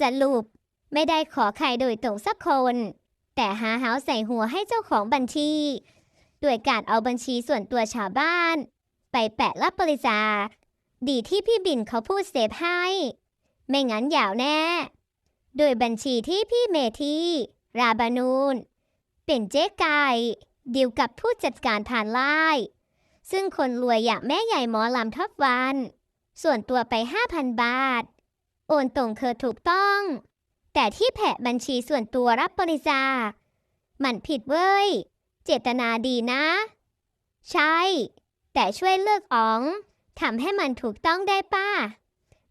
สรุป ไม่ได้ขอใครโดยตรงสักคน แต่หาเฮาใส่หัวให้เจ้าของบัญชีด้วยการเอาบัญชีส่วนตัวชาวบ้าน ไปแปะรับบริจาคดีที่พี่บินเขาพูดเซฟให้ ไม่งั้นยาวแน่ โดยบัญชีที่พี่เมธีราบานูน เป็นเจ๊ไก่ดีลกับผู้จัดการผ่านไลน์ซึ่งคนรวยอย่างแม่ใหญ่หมอลำท็อปวัน ส่วนตัวไป 5,000 บาท โอนตรงคือถูกต้อง แต่ที่แผะบัญชีส่วนตัวรับบริจาค มันผิดเว้ย เจตนาดีนะ ใช่ แต่ช่วยเลือกอ๋องทำให้มันถูกต้องได้ป้า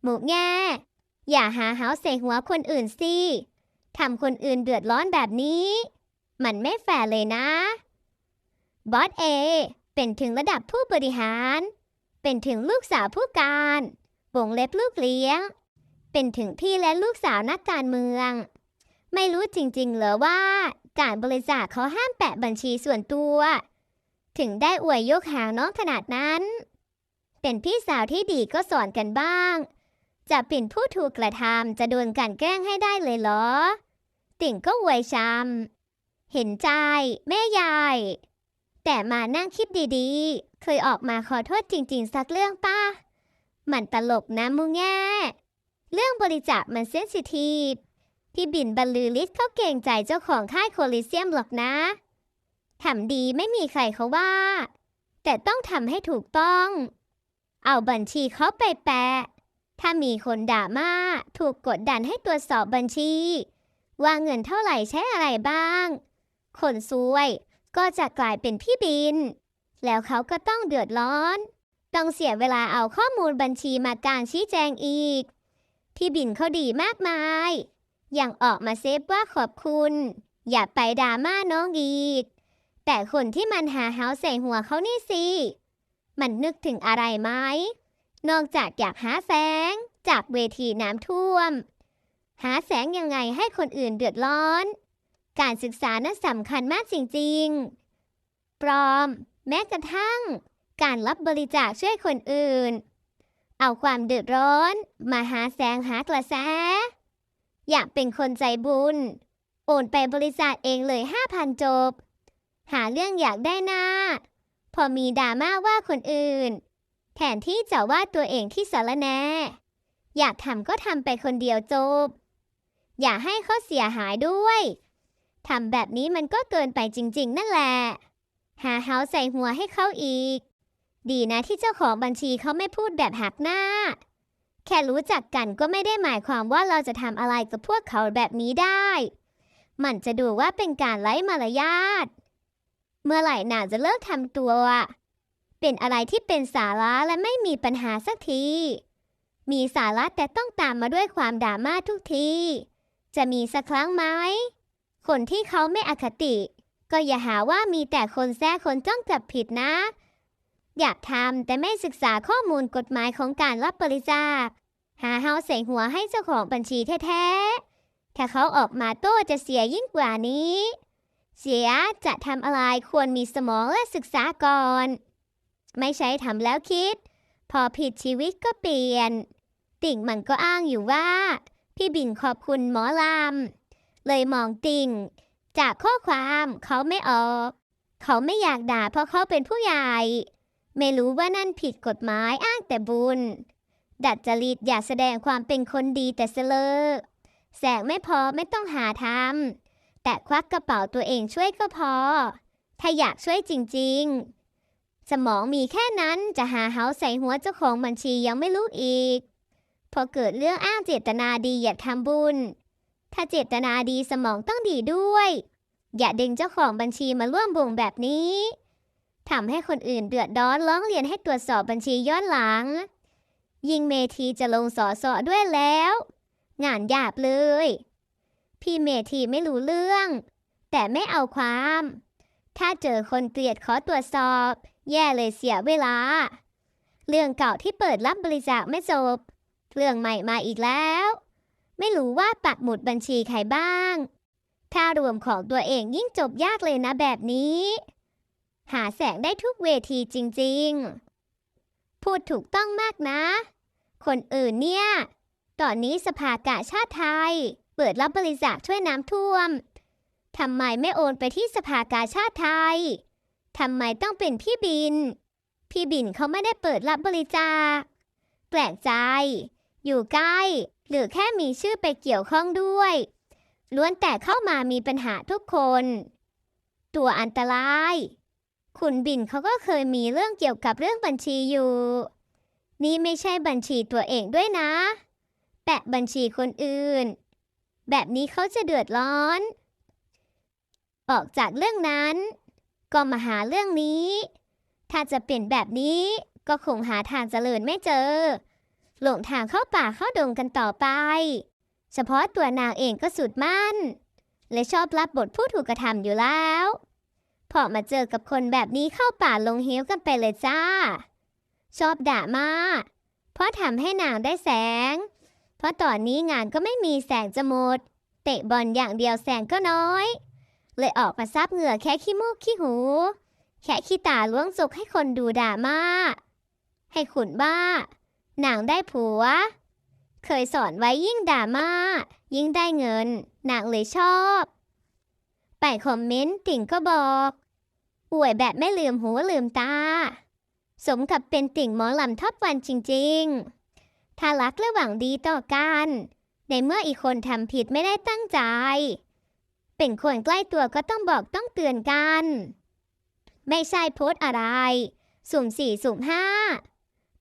หมูแง่ อย่าหาเฮาใส่หัวคนอื่นสิทำคนอื่นเดือดร้อนแบบนี้ มันไม่แฟร์เลยนะ บอสเอ เป็นถึงระดับผู้บริหาร เป็นถึงลูกสาวผู้การวงเล็บลูกเลี้ยง เป็นถึงพี่และลูกสาวนักการเมือง ไม่รู้จริงๆ เหรอว่าการบริจาคเขาห้ามแปะบัญชีส่วนตัว ถึงได้อวยยกหางน้องขนาดนั้น เป็นพี่สาวที่ดีก็สอนกันบ้าง จะเป็นผู้ถูกกระทำจะโดนกันแกล้งให้ได้เลยเหรอ ติ่งก็อวยชำเห็นใจ แม่ยาย แต่มานั่งคิดดีๆ เคยออกมาขอโทษจริง ๆ สักเรื่องป้ามันตลกนะมูแง่ เรื่องบริจาคมันเซนซิทีฟพี่บินบรรลือฤทธิ์เขาเก่งใจเจ้าของค่ายโคลิเซียมหรอกนะทำดีไม่มีใครเขาว่า แต่ต้องทำให้ถูกต้อง เอาบัญชีเขาไปแปะ ถ้ามีคนด่ามาถูกกดดันให้ตรวจสอบบัญชี ว่าเงินเท่าไหร่ใช้อะไรบ้าง คนซวยก็จะกลายเป็นพี่บิน แล้วเขาก็ต้องเดือดร้อน ต้องเสียเวลาเอาข้อมูลบัญชีมาการชี้แจงอีก พี่บินเขาดีมากมาย อย่างออกมาเซฟว่าขอบคุณ อย่าไปดราม่าน้องอีก แต่คนที่มันหาเฮาใส่หัวเขานี่สิ มันนึกถึงอะไรไหม นอกจากอยากหาแสง จากเวทีน้ำท่วม หาแสงยังไงให้คนอื่นเดือดร้อน การศึกษานั้นสำคัญมากจริงๆ ปลอม แม้กระทั่ง การรับบริจาคช่วยคนอื่น เอาความเดือดร้อน มาหาแสงหากระแส อยากเป็นคนใจบุญ โอนไปบริจาคเองเลย5,000จบ หาเรื่องอยากได้หน้า พอมีดราม่าว่าคนอื่น แทนที่จะว่าตัวเองที่สารแนอยากทำก็ทำไปคนเดียวจบ อย่าให้เขาเสียหายด้วยทำแบบนี้มันก็เกินไปจริง ๆ นั่นแหละ หาเฮาใส่หัวให้เขาอีก ดีนะที่เจ้าของบัญชีเขาไม่พูดแบบหักหน้า แค่รู้จักกันก็ไม่ได้หมายความว่าเราจะทำอะไรกับพวกเขาแบบนี้ได้ มันจะดูว่าเป็นการไร้มารยาท เมื่อไหร่น่าจะเลิกทำตัวเป็นอะไรที่เป็นสาระและไม่มีปัญหาสักที มีสาระแต่ต้องตามมาด้วยความดรามาทุกที จะมีสักครั้งไหม คนที่เขาไม่อคติ ก็อย่าหาว่ามีแต่คนแท้คนจ้องจับผิดนะ อยากทำแต่ไม่ศึกษาข้อมูลกฎหมายของการรับบริจาค หาเฮาใส่หัวให้เจ้าของบัญชีแท้ๆ ถ้าเขาออกมาโต้จะเสียยิ่งกว่านี้ เสียจะทำอะไรควรมีสมองและศึกษาก่อน ไม่ใช่ทำแล้วคิด พอผิดชีวิตก็เปลี่ยน ติ่งมันก็อ้างอยู่ว่า พี่บินขอบคุณหมอลำ เลยมองติ่ง จากข้อความเขาไม่ออก เขาไม่อยากด่าเพราะเขาเป็นผู้ใหญ่ ไม่รู้ว่านั่นผิดกฎหมายอ้างแต่บุญ ดัดจริตอย่าแสดงความเป็นคนดีแต่เสลอแสงไม่พอไม่ต้องหาทำแต่ควักกระเป๋าตัวเองช่วยก็พอ ถ้าอยากช่วยจริง ๆ สมองมีแค่นั้นจะหาเฮาใส่หัวเจ้าของบัญชียังไม่รู้อีก พอเกิดเรื่องอ้างเจตนาดีอยากทำบุญ ถ้าเจตนาดีสมองต้องดีด้วย อย่าดึงเจ้าของบัญชีมาร่วมวงแบบนี้ ทำให้คนอื่นเดือดร้อนร้องเรียนให้ตรวจสอบบัญชีย้อนหลัง ยิงเมทีจะลงสอสอด้วยแล้ว งานหยาบเลย พี่เมทีไม่รู้เรื่อง แต่ไม่เอาความ ถ้าเจอคนเกลียดขอตรวจสอบ แย่เลยเสียเวลา เรื่องเก่าที่เปิดรับบริจาคไม่จบ เรื่องใหม่มาอีกแล้ว ไม่รู้ว่าปักหมุดบัญชีใครบ้าง ถ้ารวมของตัวเองยิ่งจบยากเลยนะแบบนี้ หาแสงได้ทุกเวทีจริงๆ พูดถูกต้องมากนะ คนอื่นเนี่ย ตอนนี้สภากาชาติไทย เปิดรับบริจาคช่วยน้ำท่วมทำไมไม่โอนไปที่สภากาชาติไทยทำไมต้องเป็นพี่บิน พี่บินเขาไม่ได้เปิดรับบริจาค แปลกใจ อยู่ใกล้ หรือแค่มีชื่อไปเกี่ยวข้องด้วย ล้วนแต่เข้ามามีปัญหาทุกคน ตัวอันตราย คุณบินเขาก็เคยมีเรื่องเกี่ยวกับเรื่องบัญชีอยู่ นี่ไม่ใช่บัญชีตัวเองด้วยนะ แปะบัญชีคนอื่น แบบนี้เขาจะเดือดร้อน ออกจากเรื่องนั้น ก็มาหาเรื่องนี้ ถ้าจะเป็นแบบนี้ก็คงหาทางเจริญไม่เจอ หลงทางเข้าป่าเข้าดงกันต่อไป เฉพาะตัวนางเองก็สุดมั่น และชอบรับบทผู้ถูกกระทำอยู่แล้ว พอมาเจอกับคนแบบนี้เข้าป่าลงเหวกันไปเลยจ้า ชอบด่ามาก เพราะทำให้นางได้แสง เพราะตอนนี้งานก็ไม่มีแสงจะหมด เตะบอลอย่างเดียวแสงก็น้อย เลยออกมาซับเหงื่อแค่ขี้มูกขี้หู แค่ขี้ตาล้วงจุกให้คนดูด่ามาก ให้ขุนบ้านางได้ผัว เคยสอนไว้ยิ่งด่ามากยิ่งได้เงินนางเลยชอบไปคอมเมนต์ติ่งก็บอก อวยแบบไม่ลืมหูลืมตา สมกับเป็นติ่งหมอลำท็อปวันจริงๆ ถ้ารักและหวังดีต่อกัน ในเมื่ออีกคนทำผิดไม่ได้ตั้งใจ เป็นคนใกล้ตัวก็ต้องบอกต้องเตือนกัน ไม่ใช่โพสอะไร สุ่มสี่สุ่มห้า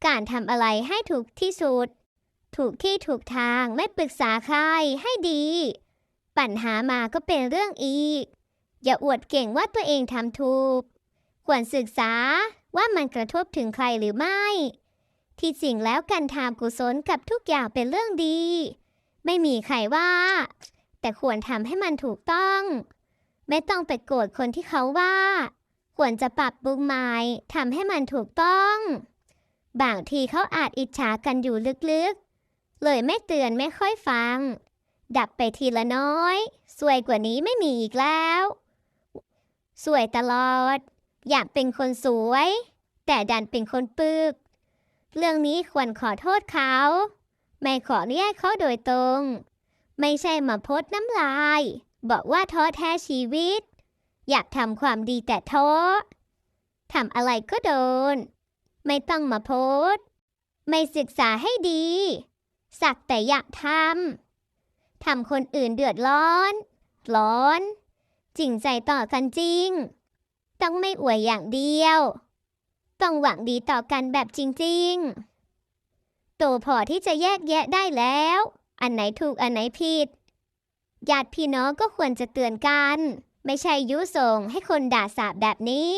การทำอะไรให้ถูกที่สุด ถูกที่ถูกทางไม่ปรึกษาใครให้ดี ปัญหามาก็เป็นเรื่องอีก อย่าอวดเก่งว่าตัวเองทำถูก ควรศึกษาว่ามันกระทบถึงใครหรือไม่ ที่จริงแล้วการทำกุศลกับทุกอย่างเป็นเรื่องดี ไม่มีใครว่า แต่ควรทำให้มันถูกต้อง ไม่ต้องไปโกรธคนที่เขาว่า ควรจะปรับปรุงใหม่ทำให้มันถูกต้อง บางทีเขาอาจอิจฉากันอยู่ลึกๆ เลยไม่เตือนไม่ค่อยฟัง ดับไปทีละน้อย สวยกว่านี้ไม่มีอีกแล้ว สวยตลอด อยากเป็นคนสวย แต่ดันเป็นคนปึก เรื่องนี้ควรขอโทษเขา ไม่ขอเรียกเขาโดยตรง ไม่ใช่มาโพสน้ำลาย บอกว่าท้อแท้ชีวิต อยากทำความดีแต่ท้อทำอะไรก็โดน ไม่ต้องมาโพสไม่ศึกษาให้ดี สักแต่อยากทำทำคนอื่นเดือดร้อน ร้อน จริงใจต่อกันจริง ต้องไม่อวยอย่างเดียว ต้องหวังดีต่อกันแบบจริงๆ โตพอที่จะแยกแยะได้แล้ว อันไหนถูกอันไหนผิด ญาติพี่น้องก็ควรจะเตือนกัน ไม่ใช่ยุส่งให้คนด่าสาบแบบนี้